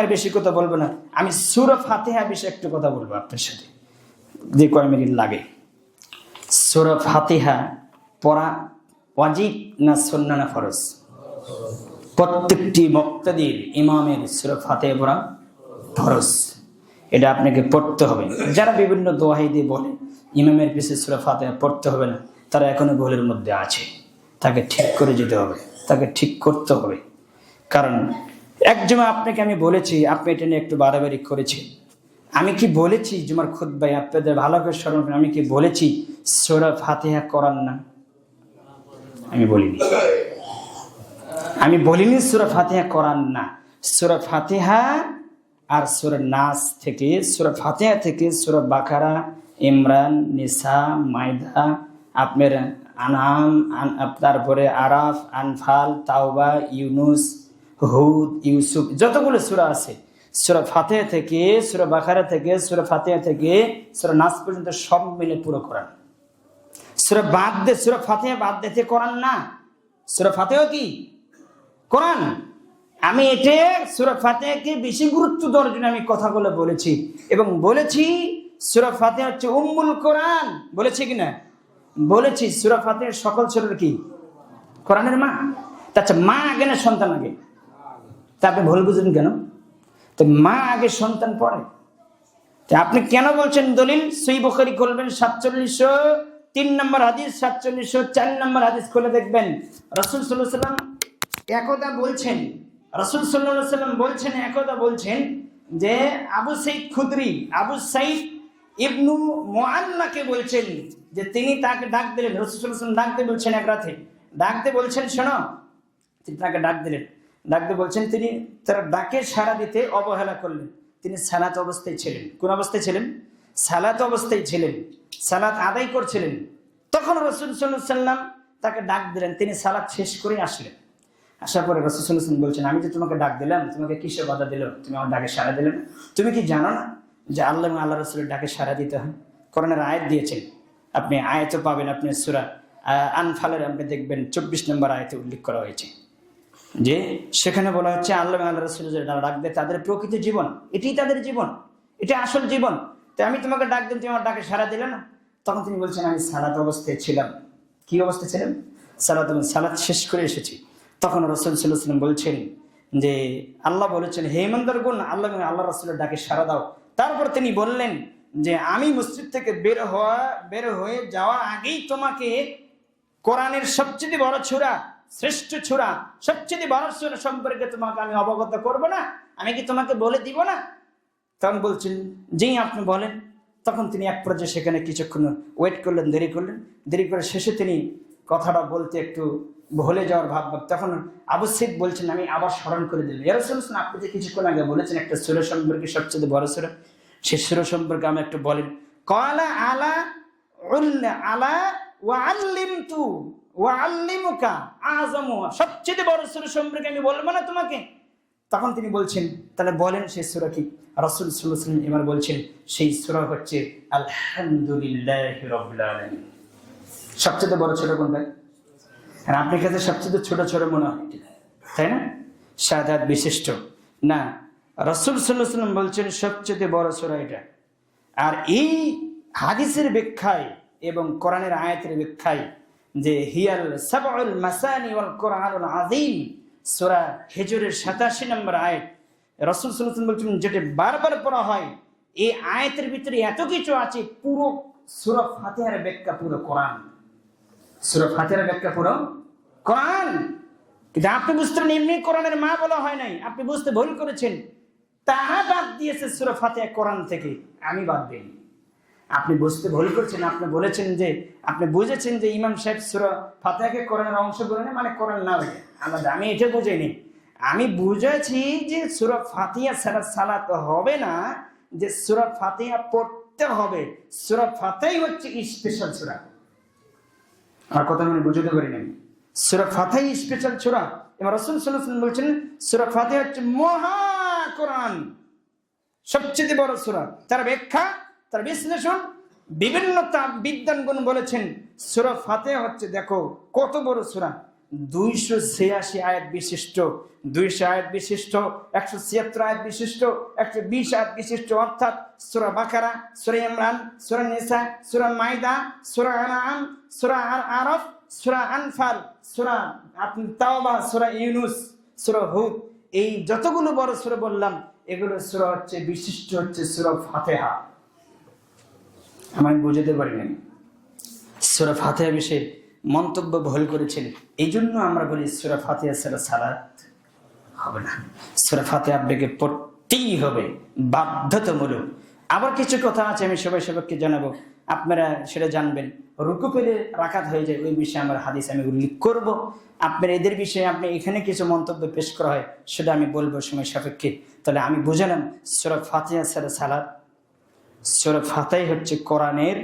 আর বেশি কথা বলব না। আমি সুর ফাতেহা বিষয়ে একটু কথা বলব আপনার সাথে। যে কয় মিনিট লাগে? সুর ফাতেহা পড়া ওয়াজিব না সন্না না ফরজ? প্রত্যেকটি মক্তাদির ইমামের সুর ফাতেহা পড়া ফরজ। এটা আপনাকে পড়তে হবে। যারা বিভিন্ন দোয়াই দিয়ে বলে, ইমামের পিছিয়ে সুরা ফাতেহা পড়তে হবে না, তারা এখনও ভুলের মধ্যে আছে। তাকে ঠিক করে যেতে হবে, তাকে ঠিক করতে হবে। কারণ একজন আপনাকে আমি বলেছি আপনি এটা নিয়ে একটু বাড়াবাড়ি করেছি আমি কি বলেছি জুমার খুদ ভাই আপনাদের ভালো করে স্মরণ করুন, আমি কি বলেছি সোরা ফাতেহা করান না? আমি বলিনি। আমি বলিনি সুরা ফাতেহা করান না। সুরা ফাতেহা আর সুরা নাস থেকে সুরা ফাতেহা থেকে সুরা বাকারা ইমরান নিসা মাইদা আপনার আনাম আন তারপরে আরাফ আনফাল তাওবা ইউনুস হুদ, ইউসুফ, যতগুলো সুরা আছে, সুরা ফাতেহা থেকে, সুরা বাখারা থেকে, সুরা ফাতেহা থেকে, সুরা নাস পর্যন্ত সব মিলে পুরো কোরআন। সুরা বাদ দে, সুরা ফাতেহা বাদ দিতে কোরআন না। সুরা ফাতেহা কি? কোরআন। আমি এটা সুরা ফাতেহাকে বেশি গুরুত্ব দেওয়ার জন্য আমি কথাগুলো বলেছি। এবং বলেছি, সুরা ফাতেহা হচ্ছে উম্মুল কোরআন। বলেছি কি না? বলেছি, সুরা ফাতেহার সকল সুরের কি? কোরআনের মা। আচ্ছা মা আগে না সন্তান আগে? তা আপনি ভুল বুঝলেন কেন? তো মা আগে সন্তান পড়ে। তা আপনি কেন বলছেন দলিল? সই বখারি খুলবেন সাতচল্লিশশো তিন নম্বর হাদিস, সাতচল্লিশশো চার নম্বর হাদিস খুলে দেখবেন। রসুল সাল্লাম একদা বলছেন, রসুল সাল্লাম বলছেন, একদা বলছেন যে আবু সাইদ খুদরি, আবু সাইদ ইবনু মোয়াল্লাকে বলছেন যে তিনি তাকে ডাক দিলেন। রসুল সাল্লাম ডাকতে বলছেন এক রাতে ডাকতে বলছেন, শোনো, তিনি তাকে ডাক দিলেন। ডাকতে বলছেন, তিনি তার ডাকে সাড়া দিতে অবহেলা করলেন। তিনি সালাত অবস্থায় ছিলেন। কোন অবস্থায় ছিলেন? সালাত অবস্থায় ছিলেন। সালাত আদায় করছিলেন। তখন রসুল সাল্লাম তাকে ডাক দিলেন। তিনি সালাত শেষ করে আসলেন। আসার পরে রসুল বলছেন, আমি যে তোমাকে ডাক দিলাম, তোমাকে কিসে বাধা দিল? তুমি আমার ডাকে সাড়া দিলে না? তুমি কি জানো না যে আল্লাহ এবং আল্লাহ রসুলের ডাকে সাড়া দিতে হয়? করোনার আয়াত দিয়েছেন। আপনি আয়াতও পাবেন, আপনি সুরা আনফালের আপনি দেখবেন, চব্বিশ নম্বর আয়াতে উল্লেখ করা হয়েছে। যে সেখানে বলা হচ্ছে, আল্লাহ আল্লাহ রসুল যারা ডাক তাদের প্রকৃত জীবন, এটাই তাদের জীবন, এটা আসল জীবন। তো আমি তোমাকে ডাক দিন তুমি আমার ডাকে সারা দিলে না? তখন তিনি বলছেন, আমি সালাত অবস্থায় ছিলাম। কি অবস্থায় ছিলেন? সালাত সালাত শেষ করে এসেছি। তখন রসুল সাল্লাম বলছেন যে, আল্লাহ বলেছেন, হে ইমানদার গুণ আল্লাহ আল্লাহ রসুলের ডাকে সারা দাও। তারপর তিনি বললেন যে, আমি মসজিদ থেকে বের হওয়া, বের হয়ে যাওয়ার আগেই তোমাকে কোরআনের সবচেয়ে বড় ছোড়া শ্রেষ্ঠ ছোড়া সবচেয়ে বড় সম্পর্কে তোমাকে আমি অবগত করব না। আমি কি তোমাকে বলে দিব না? তখন বলছেন যেই আপনি বলেন। তখন তিনি এক পর্যায়ে সেখানে কিছুক্ষণ ওয়েট করলেন, দেরি করলেন। দেরি করে শেষে তিনি কথাটা বলতে একটু ভুলে যাওয়ার ভাব ভাব তখন আবু সিদ বলছেন, আমি আবার স্মরণ করে দিলাম। এরা শুনছেন আপনি যে কিছুক্ষণ আগে বলেছেন একটা সুর সম্পর্কে, সবচেয়ে বড় সুর, সে সুর সম্পর্কে আমি একটু বলেন। কলা আলা আলা ওয়া আল্লিমতু। ওয়া আল্লিমুকা সবচেয়ে বড় সূরা সম্পর্কে আমি বলব না তোমাকে। তখন তিনি বলছেন, তাহলে বলেন সেই সূরা কি? রাসূল সাল্লাল্লাহু এবার বলছেন, সেই সূরা হচ্ছে আলহামদুলিল্লাহি সবচেয়ে বড় ছোট কোনটা? আর আপনার কাছে সবচেয়ে ছোট ছোট মনে হয় তাই না? সাদাত বিশিষ্ট। না, রসুল সাল্লাল্লাহু বলছেন, সবচেয়ে বড় সূরা এটা। আর এই হাদিসের ব্যাখ্যায় এবং কোরআনের আয়াতের ব্যাখ্যায় যে হিয়াল সাবউল মাসানি ওয়াল কোরআনুল আযীম। সূরা হিজরের 87 নম্বর আয়াত। রাসূল সাল্লাল্লাহু আলাইহি বলছেন, যেটা বারবার পড়া হয়, এই আয়াতের ভিতরে এত কিছু আছে, পুরো সূরা ফাতিহার ব্যাখ্যা পুরো কোরআন। সূরা ফাতিহার ব্যাখ্যা পুরো কোরআন। কিন্তু আপনি বুঝতে এমনি কোরআনের মা বলা হয় নাই। আপনি বুঝতে ভুল করেছেন। তারা বাদ দিয়েছে সুরা ফাতিহা কোরআন থেকে। আমি বাদ দিইনি। আপনি বুঝতে ভুল করছেন, আপনি বলেছেন যে, আপনি বুঝেছেন যে ইমাম সাহেব সুরা ফাতিহাকে কোরআনের অংশ করে মানে কোরআন না হয়ে আলাদা আমি এটা বুঝাইনি। আমি বুঝেছি যে সুরা ফাতিহা ছাড়া সালাত হবে না, যে সুরা ফাতিয়া পড়তে হবে। সুরা ফাতিহাই হচ্ছে স্পেশাল সুরা। আর কথা আমি বুঝতে পারি নাই। সুরা ফাতাই স্পেশাল সুরা। এবার রসুল সাল্লাম বলছেন, সুরা ফাতিহা হচ্ছে মহা কোরআন, সবচেয়ে বড় সুরা। তার ব্যাখ্যা তার বিশ্লেষণ বিভিন্ন বিদ্যানগণ বলেছেন। সুরা ফাতে হচ্ছে, দেখো, কত বড় সুরা? দুইশো ছিয়াশি আয়াত বিশিষ্ট, দুইশো আয়াত বিশিষ্ট, একশো ছিয়াত্তর আয়াত বিশিষ্ট, একশো বিশ আয়াত বিশিষ্ট, অর্থাৎ সুরা বাকারা, সুরা ইমরান, সুরা নিসা, সুরা মাইদা সুরা আনাম সুরা আর আরফ, সুরা আনফাল, সুরা আপনি তাওবা, সুরা ইউনুস, সুরা হুদ। এই যতগুলো বড় সুরা বললাম, এগুলো সুরা হচ্ছে, বিশিষ্ট হচ্ছে সুরা ফাতেহা। আমি বুঝাতে পারিনি। সুরা ফাতেহা বিষয়ে মন্তব্য ভুল করেছেন। এই জন্য আমরা বলি সুরা ফাতেহা ছাড়া সালাত হবে না। সুরা ফাতেহা আপনাকে পড়তেই হবে, বাধ্যতামূলক। আবার কিছু কথা আছে, আমি সবাই সবাইকে জানাব। আপনারা সেটা জানবেন। রুকু পেলে রাখাত হয়ে যায়, ওই বিষয়ে আমার হাদিস আমি উল্লেখ করব। আপনার এদের বিষয়ে আপনি এখানে কিছু মন্তব্য পেশ করা হয়, সেটা আমি বলব সময় সাপেক্ষে। তাহলে আমি বুঝালাম, সুরা ফাতেহা ছাড়া সালাত সুরা হচ্ছে কোরআনের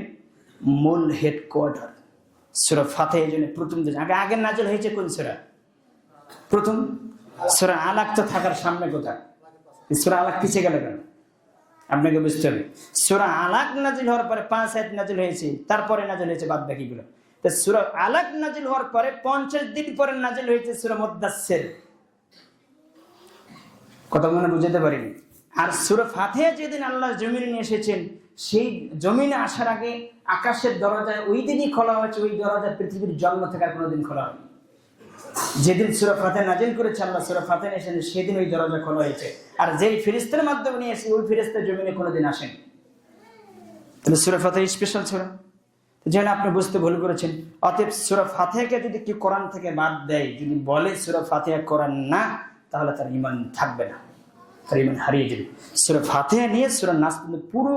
মূল হেডকোয়ার্টার সুরা ফাতে এই জন্য প্রথম আগে নাজল হয়েছে কোন সুরা? প্রথম? সুরা আলাক তো থাকার সামনে সুরা আলাক পিছিয়ে গেল কেন? আপনাকে বুঝতে হবে। সুরা আলাক নাজিল হওয়ার পরে পাঁচ হাত নাজিল হয়েছে, তারপরে নাজিল হয়েছে বাদ বাকিগুলো তো সুরা আলাক নাজিল হওয়ার পরে পঞ্চাশ দিন পরে নাজিল হয়েছে সুরা মুদাসসির। কথা মনে বুঝাতে পারিনি? আর সুরা ফাতেহা যেদিন আল্লাহ জমিনে নিয়ে এসেছেন, সেই জমিনে আসার আগে আকাশের দরজায় ওই দিনই খোলা হয়েছে, ওই দরজা পৃথিবীর জন্ম থেকে আর কোনোদিন খোলা হয়নি। যেদিন সুরা ফাতে নাজিল করেছে, আল্লাহ সুরা ফাতে এসেছেন, সেদিন ওই দরজা খোলা হয়েছে। আর যেই ফিরিস্তের মাধ্যমে নিয়ে এসে ওই ফিরিস্তের জমিনে কোনোদিন আসেন। তাহলে সুরা ফাতে স্পেশাল সুরা? যেন আপনি বুঝতে ভুল করেছেন। অতএব সুরা ফাতেহাকে যদি কেউ কোরআন থেকে বাদ দেয়, যদি বলে সুরা ফাতেহা কোরআন না, তাহলে তার ইমান থাকবে না। তার হারিয়ে যাবে সুরা ফাতেহা নিয়ে সুরা নাস পুরো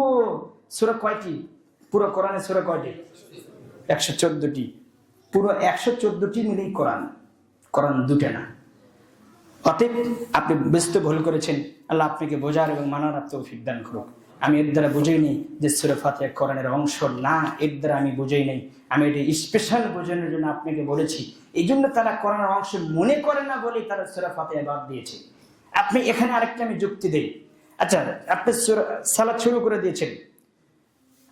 সুরা কয়টি? পুরো কোরআনে সুরা কয়টি? একশো চোদ্দটি। পুরো একশো চোদ্দটি মিলেই কোরআন। কোরআন দুটে না। অতএব আপনি বুঝতে ভুল করেছেন। আল্লাহ আপনাকে বোঝার এবং মানার তৌফিক দান করুক। আমি এর দ্বারা বুঝেই নেই যে সুরে ফাতিহা কোরআনের অংশ না, এর দ্বারা আমি বুঝেই নেই। আমি এটি স্পেশাল বোঝানোর জন্য আপনাকে বলেছি। এই জন্য তারা কোরআনের অংশ মনে করে না বলেই তারা সুরা ফাতিহা বাদ দিয়েছে। আপনি এখানে আরেকটা আমি যুক্তি দেই। আচ্ছা আপনি সালাদ শুরু করে দিয়েছেন।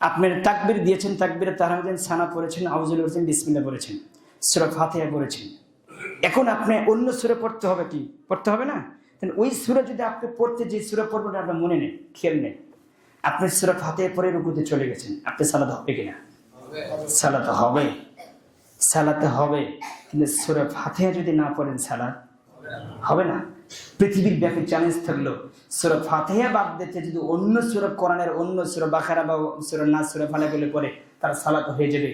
আপনি তাকবির দিয়েছেন, তাকবিরে তাহমিদিন সানা পড়েছেন আউজুল হোসেন বিসমিল্লা পড়েছেন, সুরা ফাতিহা পড়েছেন। এখন আপনি অন্য সুরে পড়তে হবে কি? পড়তে হবে না? ওই সুরে যদি আপনি পড়তে যে সুরে পড়বেন আপনার মনে নেই, খেয়াল নেই। আপনি সুরা ফাতিহা পরে রুকুতে চলে গেছেন। আপনি সালাদ হবে কিনা? সালাতে হবে। সালাতে হবে। কিন্তু সুরা ফাতিহা যদি না পড়েন সালাদ হবে না? পৃথিবীর ব্যাপী চ্যালেঞ্জ থাকল। সুরা ফাতেহা বাদ দিতে যদি অন্য সুরা কোরআনের অন্য সুরা বাখারা বা সুরা না সুরা ফালা বলে পরে তার সালাত হয়ে যাবে।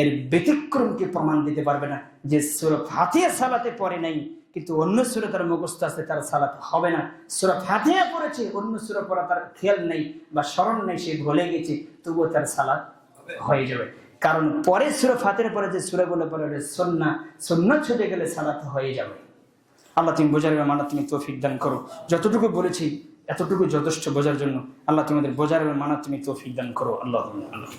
এর ব্যতিক্রমকে প্রমাণ দিতে পারবে না যে সুরা ফাতিহা সালাতে পড়ে নাই, কিন্তু অন্য সুরে তার মুখস্থ আছে, তার সালাত হবে না। সুরা ফাতিহা পড়েছে, অন্য সুরা পড়া তার খেয়াল নেই বা স্মরণ নেই, সে ভুলে গেছে, তবুও তার সালাত হয়ে যাবে। কারণ পরে সুরা ফাতের পরে যে সুরাগুলো পরে সন্না সন্না ছুটে গেলে সালাত হয়ে যাবে। আল্লাহ তুমি বোঝার মানা তুমি তৌফিক দান করো যতটুকু বলেছি, এতটুকু যথেষ্ট বোঝার জন্য আল্লাহ তোমাদের বোঝার এবং মানা তুমি তৌফিক দান করো আল্লাহ আল্লাহ।